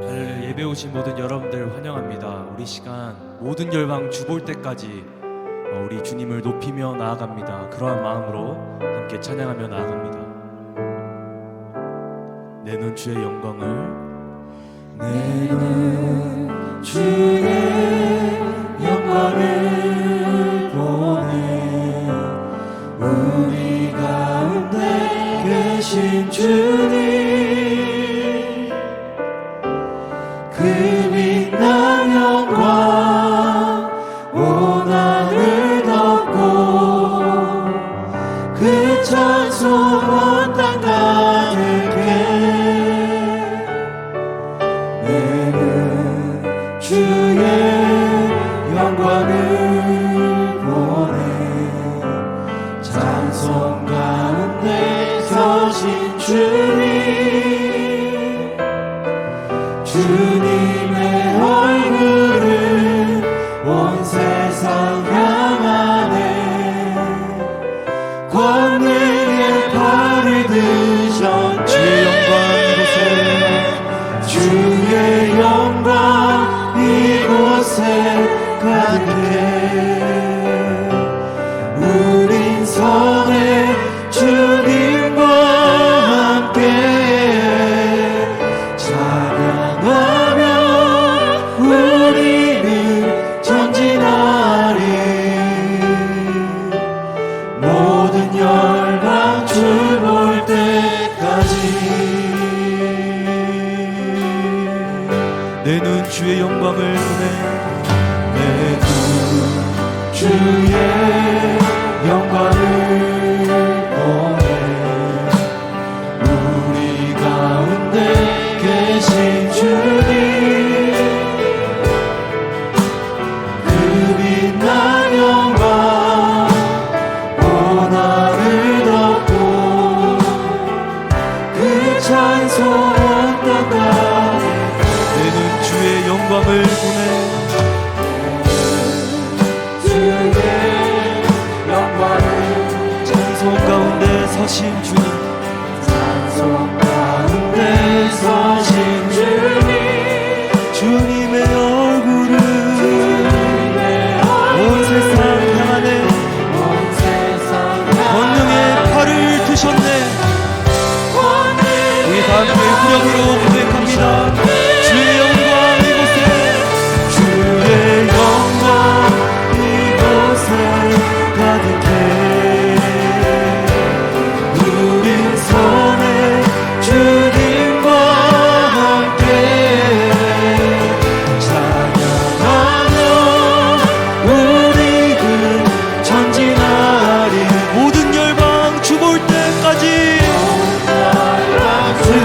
예배 오신 모든 여러분들 환영합니다. 우리 시간 모든 열방 주볼 때까지 어, 우리 주님을 높이며 나아갑니다. 그러한 마음으로 함께 찬양하며 나아갑니다. 내 눈 주의 영광을 내 눈 주의 영광을 보내 우리 가운데 계신 주님 찬송 온땅가 내는 주의 영광을 보내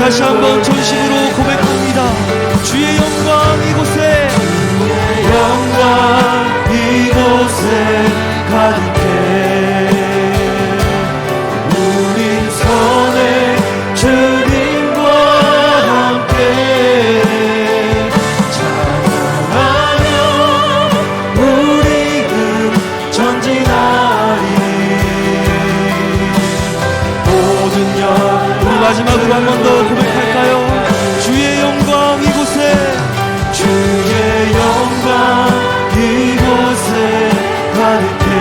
우리 다시 한 마지막으로 한 번 더 고백할까요? 주의 영광 이곳에 주의 영광 이곳에 가득해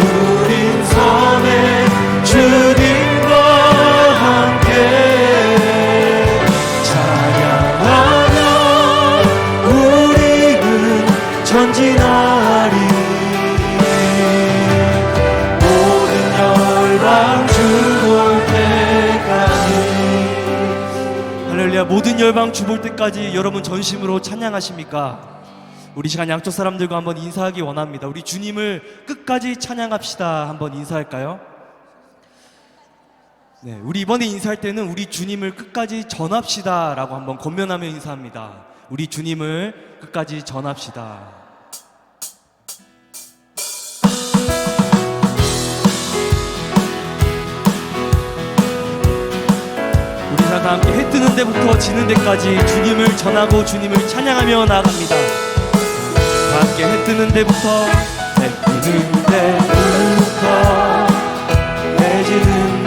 우린 선에 주님과 함께 찬양하며 우리는 전진하리 모든 열방 주볼 때까지 여러분 전심으로 찬양하십니까? 우리 시간 양쪽 사람들과 한번 인사하기 원합니다. 우리 주님을 끝까지 찬양합시다. 한번 인사할까요? 네, 우리 이번에 인사할 때는 우리 주님을 끝까지 전합시다라고 한번 권면하며 인사합니다. 우리 주님을 끝까지 전합시다. 우리 다 함께 해 뜨는 데부터 지는 데까지 주님을 전하고 주님을 찬양하며 나아갑니다. 다 함께 해 뜨는 데부터 해 뜨는 데부터 해지는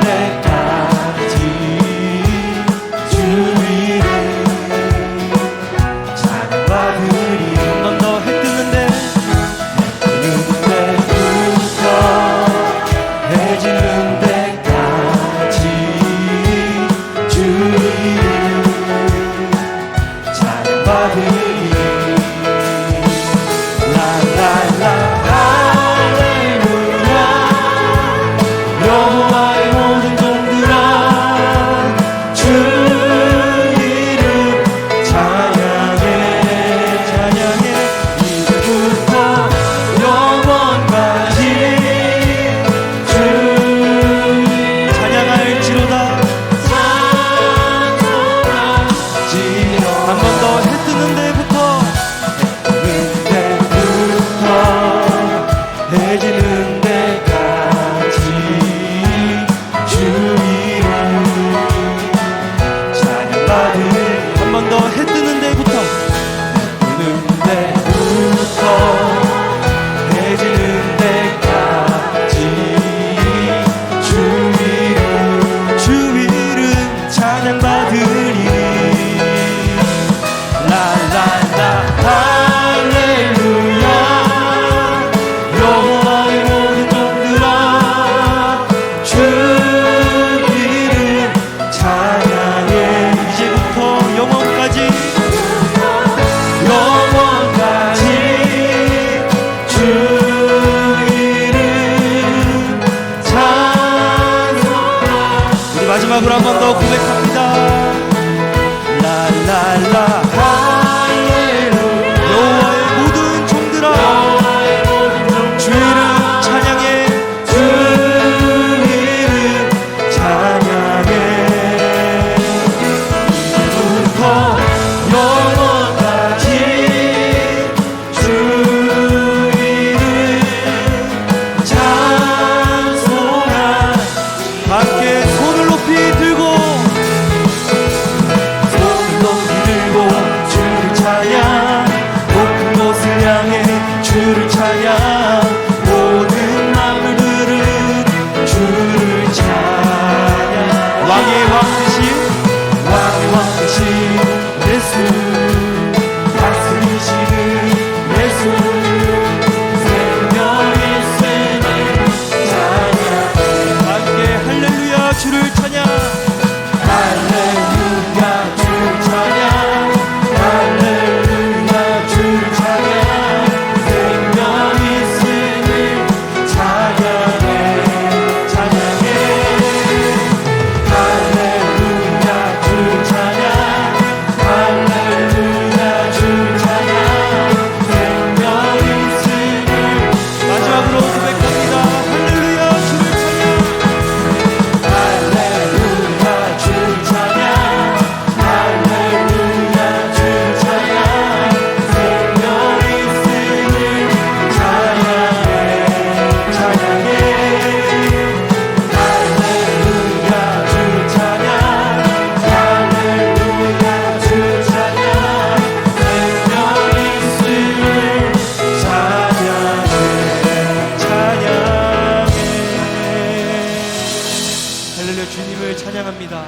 주님을 찬양합니다.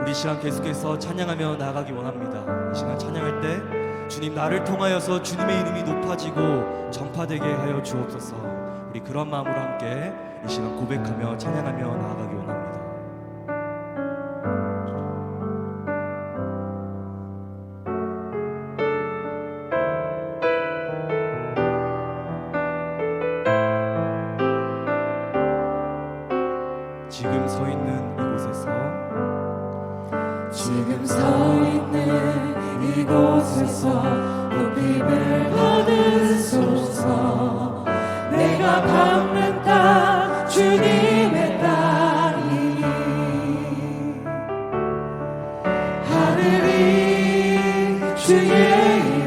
우리 시간 계속해서 찬양하며 나가기 원합니다. 이 시간 찬양할 때 주님 나를 통하여서 주님의 이름이 높아지고 전파되게 하여 주옵소서. 우리 그런 마음으로 함께 이 시간 고백하며 찬양하며 나아가기 원합니다. 하소서 높임을 받으소서 내가 밟는 땅 주님의 땅이니. 하늘이 주의